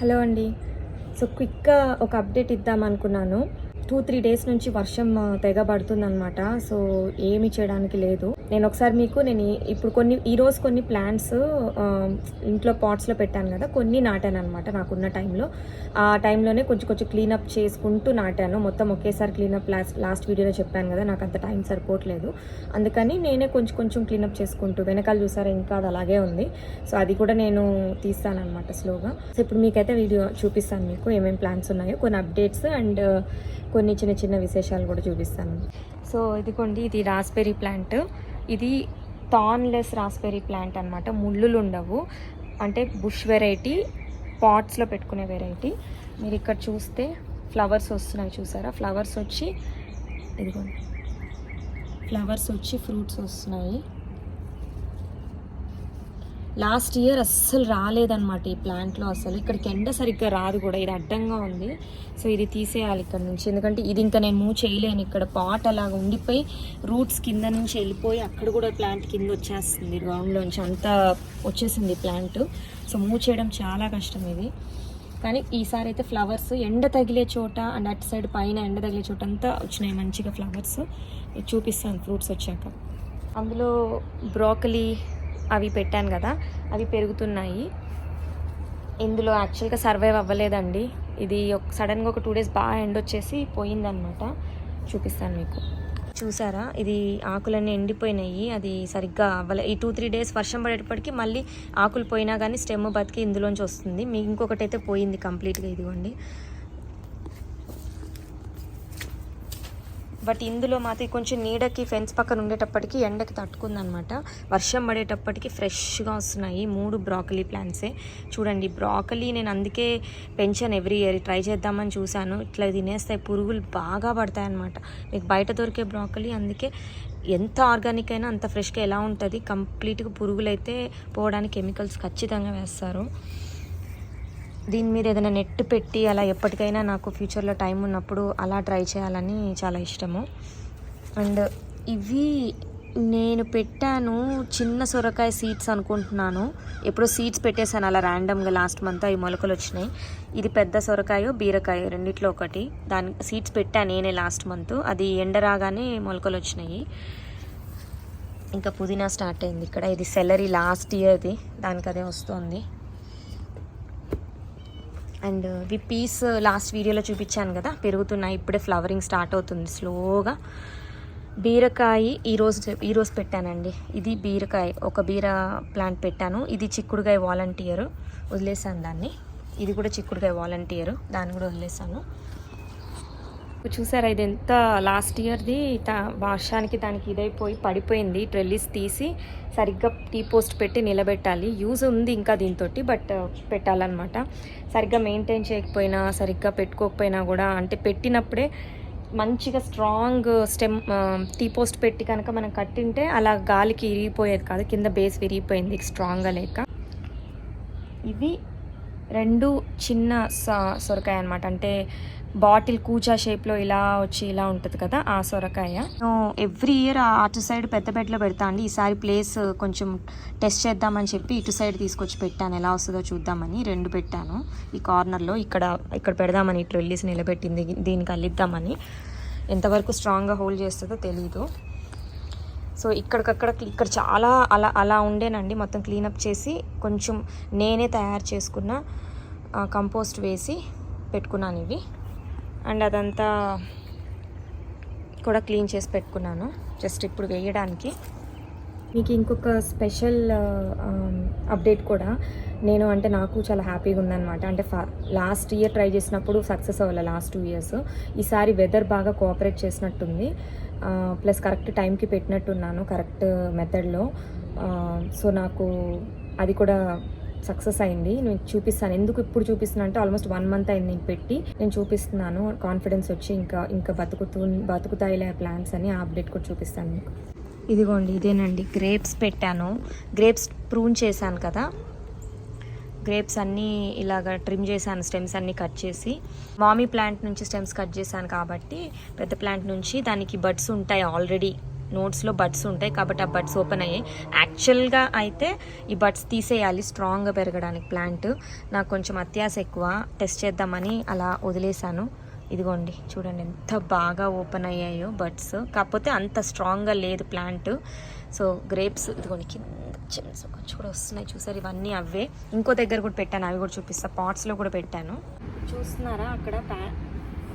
Hello అండి. So క్విక్గా ఒక అప్డేట్ ఇద్దాం అనుకున్నాను. టూ త్రీ డేస్ నుంచి వర్షం తెగబడుతుందనమాట తెగ సో ఏమి చేయడానికి లేదు. నేను ఒకసారి మీకు నేను ఇప్పుడు కొన్ని ఈరోజు కొన్ని ప్లాంట్స్ ఇంట్లో పాట్స్లో పెట్టాను కదా కొన్ని నాటాను అనమాట నాకున్న టైంలో ఆ టైంలోనే కొంచెం కొంచెం క్లీనప్ చేసుకుంటూ నాటాను. మొత్తం ఒకేసారి క్లీనప్ లాస్ట్ లాస్ట్ వీడియోలో చెప్పాను కదా నాకు అంత టైం సరిపోవట్లేదు. అందుకని నేనే కొంచెం కొంచెం క్లీనప్ చేసుకుంటూ వెనకాల చూసారా ఇంకా అది అలాగే ఉంది. సో అది కూడా నేను తీస్తాను అనమాట స్లోగా సో ఇప్పుడు మీకైతే వీడియో చూపిస్తాను మీకు ఏమేమి ప్లాన్స్ ఉన్నాయో కొన్ని అప్డేట్స్ అండ్ కొన్ని చిన్న చిన్న విశేషాలు కూడా చూపిస్తాను. సో ఇదిగోండి ఇది రాస్బెర్రీ ప్లాంట్ ఇది థాన్లెస్ రాస్బెర్రీ ప్లాంట్ అనమాట ముళ్ళులు ఉండవు అంటే బుష్ వెరైటీ పాట్స్లో పెట్టుకునే వెరైటీ. మీరు ఇక్కడ చూస్తే ఫ్లవర్స్ వస్తున్నాయి చూసారా? ఫ్లవర్స్ వచ్చి ఇదిగోండి. ఫ్లవర్స్ వచ్చి ఫ్రూట్స్ వస్తున్నాయి. లాస్ట్ ఇయర్ అస్సలు రాలేదన్నమాట ఈ ప్లాంట్లో అసలు. ఇక్కడికి ఎండ సరిగ్గా రాదు కూడా ఇది అడ్డంగా ఉంది. సో ఇది తీసేయాలి ఇక్కడ నుంచి. ఎందుకంటే ఇది ఇంకా నేను మూవ్ చేయలేను. ఇక్కడ పాట్ అలాగ ఉండిపోయి రూట్స్ కింద నుంచి వెళ్ళిపోయి అక్కడ కూడా ప్లాంట్ కింద వచ్చేస్తుంది గ్రౌండ్లోంచి అంతా వచ్చేసింది ప్లాంట్ సో మూవ్ చేయడం చాలా కష్టం ఇది. కానీ ఈసారి అయితే ఫ్లవర్స్ ఎండ తగిలే చోట అండ్ అటు సైడ్ పైన ఎండ తగిలే చోట అంతా వచ్చినాయి మంచిగా ఫ్లవర్స్ ఇది చూపిస్తాను ఫ్రూట్స్ వచ్చాక. అందులో బ్రోకలీ అవి పెట్టాను కదా అవి పెరుగుతున్నాయి. ఇందులో యాక్చువల్గా సర్వైవ్ అవ్వలేదండి. ఇది సడన్గా ఒక టూ డేస్ బాగా ఎండ్ వచ్చేసి పోయిందనమాట చూపిస్తాను మీకు. చూసారా? ఇది ఆకులన్నీ ఎండిపోయినాయి. అది సరిగ్గా అవ్వలే ఈ టూ త్రీ డేస్ వర్షం పడేటప్పటికి మళ్ళీ ఆకులు పోయినా కానీ స్టెమ్ బతికి ఇందులోంచి వస్తుంది. మీ ఇంకొకటి అయితే పోయింది కంప్లీట్గా ఇదిగోండి. బట్ ఇందులో మాత్రం కొంచెం నీడకి ఫెన్స్ పక్కన ఉండేటప్పటికి ఎండకి తట్టుకుందనమాట. వర్షం పడేటప్పటికి ఫ్రెష్గా వస్తున్నాయి. మూడు బ్రాకలీ ప్లాంట్సే చూడండి బ్రాకలీ నేను అందుకే పెంచాను ఎవ్రీ ఇయర్ ట్రై చేద్దామని చూశాను. ఇట్లా తినేస్తాయి పురుగులు బాగా పడతాయి అనమాట మీకు బయట దొరికే బ్రాకలీ అందుకే ఎంత ఆర్గానిక్ అయినా అంత ఫ్రెష్గా ఎలా ఉంటుంది? కంప్లీట్గా పురుగులు అయితే పోవడానికి కెమికల్స్ ఖచ్చితంగా వేస్తారు. దీని మీద ఏదైనా నెట్ పెట్టి అలా ఎప్పటికైనా నాకు ఫ్యూచర్లో టైం ఉన్నప్పుడు అలా ట్రై చేయాలని చాలా ఇష్టము. అండ్ ఇవి నేను పెట్టాను చిన్న సొరకాయ సీడ్స్ అనుకుంటున్నాను. ఎప్పుడో సీడ్స్ పెట్టేశాను అలా ర్యాండమ్గా లాస్ట్ మంత్ అవి మొలకలు వచ్చినాయి. ఇది పెద్ద సొరకాయ బీరకాయ రెండిట్లో ఒకటి. దాని సీడ్స్ పెట్టాను నేనే లాస్ట్ మంత్. అది ఎండ రాగానే మొలకలు వచ్చినాయి. ఇంకా పుదీనా స్టార్ట్ అయింది ఇక్కడ. ఇది సెలరీ లాస్ట్ ఇయర్ది. దానికి అదే వస్తుంది. అండ్ వి పీస్ లాస్ట్ వీడియోలో చూపించాను కదా పెరుగుతున్నాయి ఇప్పుడే ఫ్లవరింగ్ స్టార్ట్ అవుతుంది స్లోగా. బీరకాయ ఈరోజు ఈరోజు పెట్టానండి. ఇది బీరకాయ ఒక బీర ప్లాంట్ పెట్టాను. ఇది చిక్కుడుకాయ వాలంటీరు. వదిలేసాను దాన్ని. ఇది కూడా చిక్కుడుకాయ వాలంటీరు. దాన్ని కూడా వదిలేసాను. చూసారా ఇది ఎంత లాస్ట్ ఇయర్ది వర్షానికి దానికి ఇదైపోయి పడిపోయింది. ట్రెల్లీస్ తీసి సరిగ్గా టీ పోస్ట్ పెట్టి నిలబెట్టాలి. యూజ్ ఉంది ఇంకా దీంతో బట్ uh, పెట్టాలన్నమాట. సరిగ్గా మెయింటైన్ చేయకపోయినా సరిగ్గా పెట్టుకోకపోయినా కూడా అంటే పెట్టినప్పుడే మంచిగా strong stem uh, T post పెట్టి కనుక మనం కట్టింటే అలా గాలికి ఇరిగిపోయేది కాదు. కింద బేస్ విరిగిపోయింది స్ట్రాంగ్గా లేక. ఇవి రెండు చిన్న సొరకాయ అనమాట అంటే బాటిల్ కూచా షేప్లో ఇలా వచ్చి ఇలా ఉంటుంది కదా ఆ సొరకాయ. ఎవ్రీ ఇయర్ అటు సైడ్ పెద్ద బెడ్లో పెడతా అండి. ఈసారి ప్లేస్ కొంచెం టెస్ట్ చేద్దామని చెప్పి ఇటు సైడ్ తీసుకొచ్చి పెట్టాను. ఎలా వస్తుందో చూద్దామని రెండు పెట్టాను. ఈ కార్నర్లో ఇక్కడ ఇక్కడ పెడదామని ట్రెల్లీస్ నిలబెట్టింది దీనికి అల్లిద్దామని. ఎంతవరకు స్ట్రాంగ్గా హోల్డ్ చేస్తుందో తెలీదు. సో ఇక్కడికక్కడ ఇక్కడ చాలా అలా అలా ఉండేనండి. మొత్తం క్లీనప్ చేసి కొంచెం నేనే తయారు చేసుకున్న కంపోస్ట్ వేసి పెట్టుకున్నాను ఇవి. అండ్ అదంతా కూడా క్లీన్ చేసి పెట్టుకున్నాను. జస్ట్ ఇప్పుడు వేయడానికి. మీకు ఇంకొక స్పెషల్ అప్డేట్ కూడా. నేను అంటే నాకు చాలా హ్యాపీగా ఉందన్నమాట. అంటే ఫా లాస్ట్ ఇయర్ ట్రై చేసినప్పుడు సక్సెస్ అవ్వాలి లాస్ట్ టూ ఇయర్స్. ఈసారి వెదర్ బాగా కోఆపరేట్ చేసినట్టుంది. ప్లస్ కరెక్ట్ టైంకి పెట్టినట్టున్నాను కరెక్ట్ మెథడ్లో. సో నాకు అది కూడా సక్సెస్ అయింది. నేను చూపిస్తాను. ఎందుకు ఇప్పుడు చూపిస్తున్నాను అంటే ఆల్మోస్ట్ వన్ మంత్ అయింది నేను పెట్టి. నేను చూపిస్తున్నాను. కాన్ఫిడెన్స్ వచ్చి ఇంకా ఇంకా బతుకుతూ బతుకుతాయిలే ప్లాన్స్ అని ఆ అప్డేట్ కూడా చూపిస్తాను మీకు. ఇదిగోండి ఇదేనండి. గ్రేప్స్ పెట్టాను. గ్రేప్స్ ప్రూన్ చేశాను కదా. గ్రేప్స్ అన్నీ ఇలాగ ట్రిమ్ చేశాను. స్టెమ్స్ అన్నీ కట్ చేసి. మామీ ప్లాంట్ నుంచి స్టెమ్స్ కట్ చేశాను కాబట్టి పెద్ద ప్లాంట్ నుంచి దానికి బడ్స్ ఉంటాయి ఆల్రెడీ నోట్స్లో బడ్స్ ఉంటాయి కాబట్టి ఆ బడ్స్ ఓపెన్ అయ్యాయి. యాక్చువల్గా అయితే ఈ బడ్స్ తీసేయాలి స్ట్రాంగ్గా పెరగడానికి. ప్లాంట్ నాకు కొంచెం అత్యాస ఎక్కువ. టెస్ట్ చేద్దామని అలా వదిలేశాను. ఇదిగోండి చూడండి ఎంత బాగా ఓపెన్ అయ్యాయో బడ్స్. కాకపోతే అంత స్ట్రాంగ్గా లేదు ప్లాంట్. సో గ్రేప్స్ ఇదిగోండి కింద చిన్న కొంచెం కూడా వస్తున్నాయి. చూసారు ఇవన్నీ అవే. ఇంకో దగ్గర కూడా పెట్టాను అవి కూడా చూపిస్తా. పాట్స్లో కూడా పెట్టాను. చూస్తున్నారా అక్కడ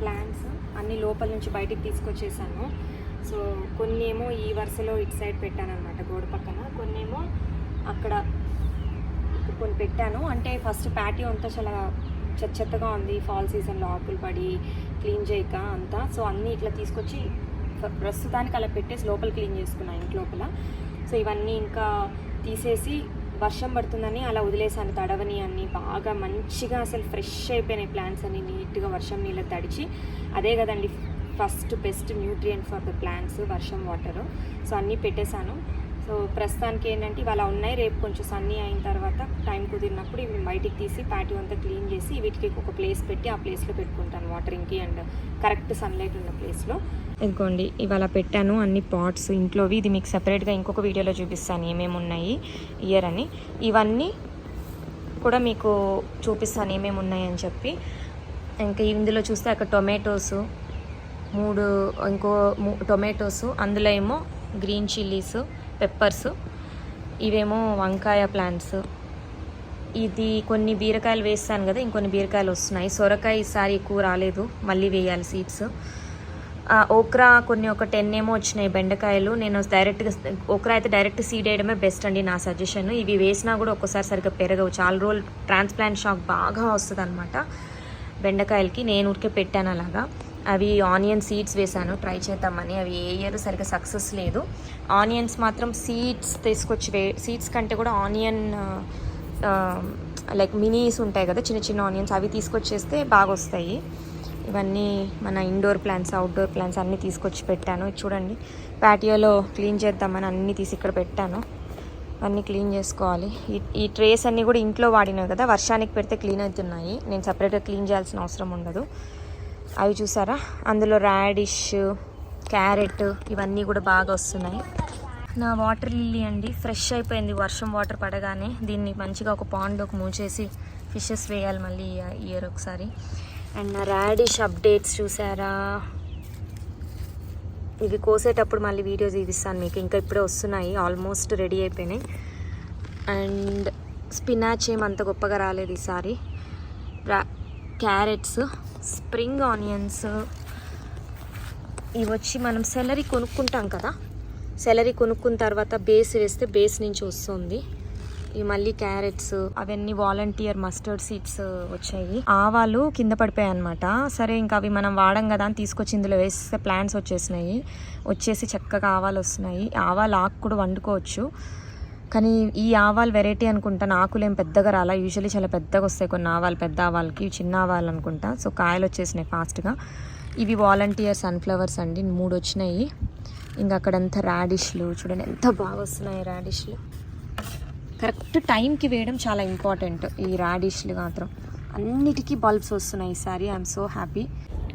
ప్లాంట్స్ అన్ని లోపల నుంచి బయటికి తీసుకొచ్చేసాను. సో కొన్ని ఏమో ఈ వరుసలో ఇటు సైడ్ పెట్టాను అనమాట గోడ పక్కన. కొన్ని ఏమో అక్కడ కొన్ని పెట్టాను. అంటే ఫస్ట్ ప్యాటీ అంతా చాలా చెత్త చెత్తగా ఉంది. ఫాల్ సీజన్లో ఆకులు పడి క్లీన్ చేయక అంతా. సో అన్నీ ఇట్లా తీసుకొచ్చి ప్రస్తుతానికి అలా పెట్టేసి లోపల క్లీన్ చేసుకున్నాను ఇంటి లోపల. సో ఇవన్నీ ఇంకా తీసేసి వర్షం పడుతుందని అలా వదిలేసాను. తడవని అన్ని బాగా మంచిగా అసలు ఫ్రెష్ అయిపోయినాయి ప్లాంట్స్ అన్ని. నీట్గా వర్షం నీళ్ళ తడిచి. అదే కదండి first best nutrient for the plants వర్షం వాటర్ సో అన్నీ పెట్టేశాను. సో ప్రస్తుతానికి ఏంటంటే ఇవాళ ఉన్నాయి రేపు కొంచెం సన్నీ అయిన తర్వాత టైం కుదిరినప్పుడు ఇవి బయటికి తీసి ప్యాటియో అంతా క్లీన్ చేసి వీటికి ఒక ప్లేస్ పెట్టి ఆ ప్లేస్లో పెట్టుకుంటాను వాటరింగ్కి అండ్ కరెక్ట్ సన్లైట్ ఉన్న ప్లేస్లో ఇదిగోండి ఇవాళ పెట్టాను అన్ని పాట్స్ ఇంట్లోవి. ఇది మీకు సపరేట్గా ఇంకొక వీడియోలో చూపిస్తాను ఏమేమి ఉన్నాయి ఇయర్ అని. ఇవన్నీ కూడా మీకు చూపిస్తాను ఏమేమి ఉన్నాయని చెప్పి. ఇంకా ఇందులో చూస్తే అక్కడ టొమాటోస్ మూడు ఇంకో మూ- టొమాటోస్ అందులో ఏమో గ్రీన్ చిల్లీస్ పెప్పర్స్ ఇవేమో వంకాయ ప్లాంట్స్. ఇది కొన్ని బీరకాయలు వేస్తాను కదా ఇంకొన్ని బీరకాయలు వస్తున్నాయి. సొరకాయ ఈసారి ఎక్కువ రాలేదు మళ్ళీ వేయాలి సీడ్స్. ఓక్రా కొన్ని ఒక టెన్ ఏమో వచ్చినాయి బెండకాయలు. నేను డైరెక్ట్గా ఓక్రా అయితే డైరెక్ట్ సీడ్ వేయడమే బెస్ట్ అండి నా సజెషన్. ఇవి వేసినా కూడా ఒక్కసారి సరిగ్గా పెరగవు. చాలా రోజులు ట్రాన్స్ప్లాంట్ షాక్ బాగా వస్తుంది అనమాట బెండకాయలకి. నేను ఊరికే పెట్టాను అలాగా. అవి ఆనియన్ సీడ్స్ వేశాను. ట్రై చేద్దామని. అవి ఏ ఇయర్ సరిగ్గా సక్సెస్ లేదు. ఆనియన్స్ మాత్రం సీడ్స్ తీసుకొచ్చి వే సీడ్స్ కంటే కూడా ఆనియన్ లైక్ మినీస్ ఉంటాయి కదా చిన్న చిన్న ఆనియన్స్ అవి తీసుకొచ్చేస్తే బాగా వస్తాయి ఇవన్నీ మన ఇండోర్ ప్లాంట్స్ అవుట్డోర్ ప్లాంట్స్ అన్నీ తీసుకొచ్చి పెట్టాను. చూడండి. ప్యాటియోలో క్లీన్ చేద్దామని అన్నీ తీసి ఇక్కడ పెట్టాను. అన్నీ క్లీన్ చేసుకోవాలి. ఈ ఈ ట్రేస్ అన్నీ కూడా ఇంట్లో వాడినవి కదా వర్షానికి పెడితే క్లీన్ అవుతున్నాయి. నేను సపరేట్గా క్లీన్ చేయాల్సిన అవసరం ఉండదు. అవి చూసారా? అందులో రాడిష్ క్యారెట్ ఇవన్నీ కూడా బాగా వస్తున్నాయి. నా వాటర్ లిల్లీ అండి ఫ్రెష్ అయిపోయింది. వర్షం వాటర్ పడగానే దీన్ని మంచిగా ఒక పాండ్లోకి మూచేసి ఫిషెస్ వేయాలి మళ్ళీ ఇయర్ ఒకసారి. అండ్ నా రాడిష్ అప్డేట్స్ చూసారా? ఇవి కోసేటప్పుడు మళ్ళీ వీడియో తీస్తాను మీకు. ఇంకా ఇప్పుడే వస్తున్నాయి. ఆల్మోస్ట్ రెడీ అయిపోయినాయి. అండ్ స్పినాచ్ ఏం అంత గొప్పగా రాలేదు ఈసారి. Carrots spring onions. ఇవి వచ్చి మనం సెలరీ కొనుక్కుంటాం కదా. సెలరీ కొనుక్కున్న తర్వాత బేస్ వేస్తే బేస్ నుంచి వస్తుంది. ఇవి మళ్ళీ క్యారెట్స్ అవన్నీ వాలంటీర్ మస్టర్డ్ సీడ్స్ వచ్చాయి. ఆవాలు కింద పడిపోయాయి అనమాట సరే ఇంకా అవి మనం వాడం కదా అని తీసుకొచ్చి ఇందులో వేస్తే ప్లాంట్స్ వచ్చేసినాయి. వచ్చేసి చక్కగా ఆవాలు వస్తున్నాయి. ఆవాలు ఆకు కూడా వండుకోవచ్చు. కానీ ఈ ఆవాలు వెరైటీ అనుకుంటాను ఆకులు ఏం పెద్దగా రాలా. యూజువల్లీ చాలా పెద్దగా వస్తాయి కొన్ని ఆవాలు పెద్ద ఆవాలకి చిన్న ఆవాలు అనుకుంటా. సో కాయలు వచ్చేసినాయి ఫాస్ట్గా. ఇవి వాలంటీర్ సన్ఫ్లవర్స్ అండి మూడు వచ్చినాయి. ఇంకా అక్కడంతా రాడిష్లు చూడండి ఎంత బాగా వస్తున్నాయి రాడిష్లు. కరెక్ట్ టైంకి వేయడం చాలా ఇంపార్టెంట్ ఈ రాడిష్లు మాత్రం. అన్నిటికీ బల్బ్స్ వస్తున్నాయి ఈసారి ఐఎమ్ సో హ్యాపీ.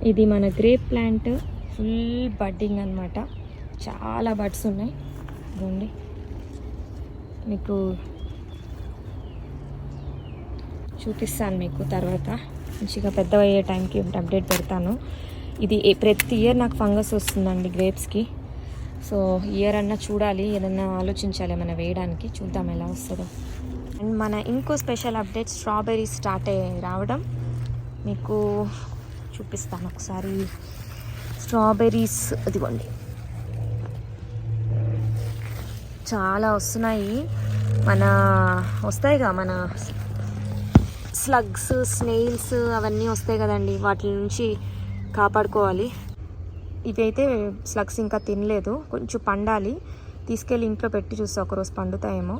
ఇది మన గ్రేప్ ప్లాంట్ ఫుల్ బడ్డింగ్ అనమాట చాలా బడ్స్ ఉన్నాయి. ఇదిగోండి. మీకు చూపిస్తాను మీకు తర్వాత. మంచిగా పెద్దవయ్యే టైంకి టైంకి అప్డేట్ పెడతాను. ఇది ప్రతి ఇయర్ నాకు ఫంగస్ వస్తుందండి గ్రేప్స్కి సో ఇయర్ అన్నా చూడాలి ఏదన్నా ఆలోచించాలి ఏమైనా వేయడానికి. చూద్దాం ఎలా వస్తుందో. అండ్ మన ఇంకో స్పెషల్ అప్డేట్ స్ట్రాబెర్రీస్ స్టార్ట్ అయ్యి రావడం. మీకు చూపిస్తాను ఒకసారి. స్ట్రాబెర్రీస్ ఇదిగోండి చాలా వస్తున్నాయి. మన వస్తాయిగా మన స్లగ్స్ స్నేల్స్ అవన్నీ వస్తాయి కదండి. వాటి నుంచి కాపాడుకోవాలి. ఇవైతే స్లగ్స్ ఇంకా తినలేదు. కొంచెం పండాలి. తీసుకెళ్ళి ఇంట్లో పెట్టి చూస్తే. ఒకరోజు పండుతాయేమో.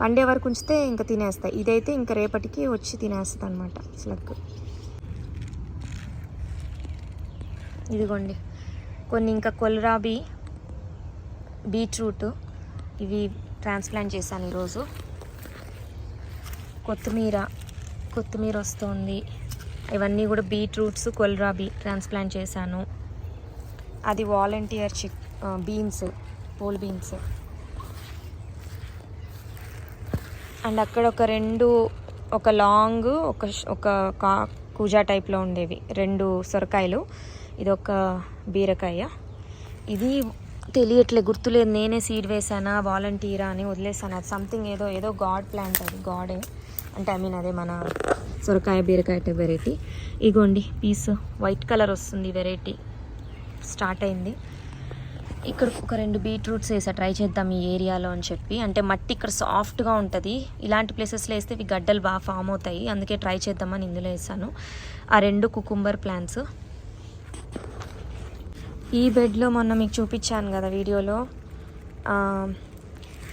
పండే వరకు ఉంచితే ఇంకా తినేస్తాయి ఇదైతే ఇంకా రేపటికి వచ్చి తినేస్తుంది అనమాట స్లగ్ ఇదిగోండి. కొన్ని ఇంకా కొలరాబీ బీట్రూట్. ఇవి ట్రాన్స్ప్లాంట్ చేశాను ఈరోజు. కొత్తిమీర కొత్తిమీర వస్తుంది. ఇవన్నీ కూడా బీట్రూట్స్ కొల్రాబీ ట్రాన్స్ప్లాంట్ చేశాను. అది volunteer chick beans pole beans. And అక్కడ ఒక రెండు ఒక లాంగ్ ఒక ఒక కా కూజా టైప్లో ఉండేవి. రెండు సొరకాయలు. ఇది ఒక బీరకాయ. ఇది తెలియట్లే గుర్తులేదు. నేనే సీడ్ వేసానా వాలంటీరా అని వదిలేసాను అది సంథింగ్ ఏదో ఏదో గాడ్ ప్లాంట్ అది గాడే. అంటే ఐ మీన్ అదే మన సొరకాయ బీరకాయ వెరైటీ ఇగోండి పీస్ వైట్ కలర్ వస్తుంది వెరైటీ స్టార్ట్ అయింది. ఇక్కడ ఒక రెండు బీట్రూట్స్ వేసా. ట్రై చేద్దాం ఈ ఏరియాలో అని చెప్పి. అంటే మట్టి ఇక్కడ సాఫ్ట్గా ఉంటుంది. ఇలాంటి ప్లేసెస్లో వేస్తే ఇవి గడ్డలు బాగా ఫామ్ అవుతాయి. అందుకే ట్రై చేద్దామని ఇందులో వేసాను. ఆ రెండు కుకుంబర్ ప్లాంట్స్ ఈ బెడ్లో మొన్న మీకు చూపించాను కదా వీడియోలో.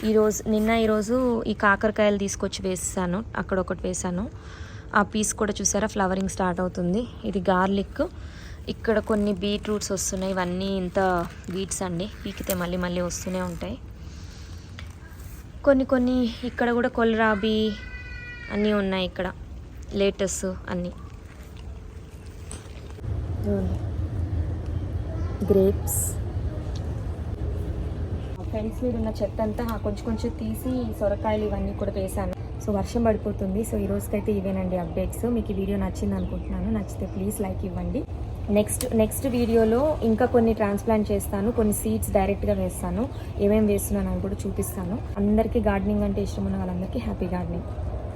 ఈరోజు నిన్న ఈరోజు ఈ కాకరకాయలు తీసుకొచ్చి వేసాను. అక్కడ ఒకటి వేసాను. ఆ పీస్ కూడా చూసారా? ఫ్లవరింగ్ స్టార్ట్ అవుతుంది. ఇది గార్లిక్. ఇక్కడ కొన్ని బీట్రూట్స్ వస్తున్నాయి. ఇవన్నీ ఇంత బీట్స్ అండి. పీకితే మళ్ళీ మళ్ళీ వస్తూనే ఉంటాయి. కొన్ని కొన్ని ఇక్కడ కూడా కొలరాబీ అన్నీ ఉన్నాయి ఇక్కడ. లేటెస్ట్ అన్నీ. గ్రేప్స్. ఫ్రెండ్స్ మీరు ఉన్న చెత్త అంతా కొంచెం కొంచెం తీసి సొరకాయలు ఇవన్నీ కూడా వేసాను సో వర్షం పడిపోతుంది. సో ఈ రోజుకైతే ఇవేనండి అప్డేట్స్. మీకు ఈ వీడియో నచ్చింది అనుకుంటున్నాను. నచ్చితే ప్లీజ్ లైక్ ఇవ్వండి. నెక్స్ట్ నెక్స్ట్ వీడియోలో ఇంకా కొన్ని ట్రాన్స్ప్లాంట్ చేస్తాను. కొన్ని సీడ్స్ డైరెక్ట్గా వేస్తాను. ఏమేమి వేస్తున్నాను అని కూడా చూపిస్తాను. అందరికీ గార్డెనింగ్ అంటే ఇష్టం ఉన్న వాళ్ళందరికీ హ్యాపీ గార్డెనింగ్.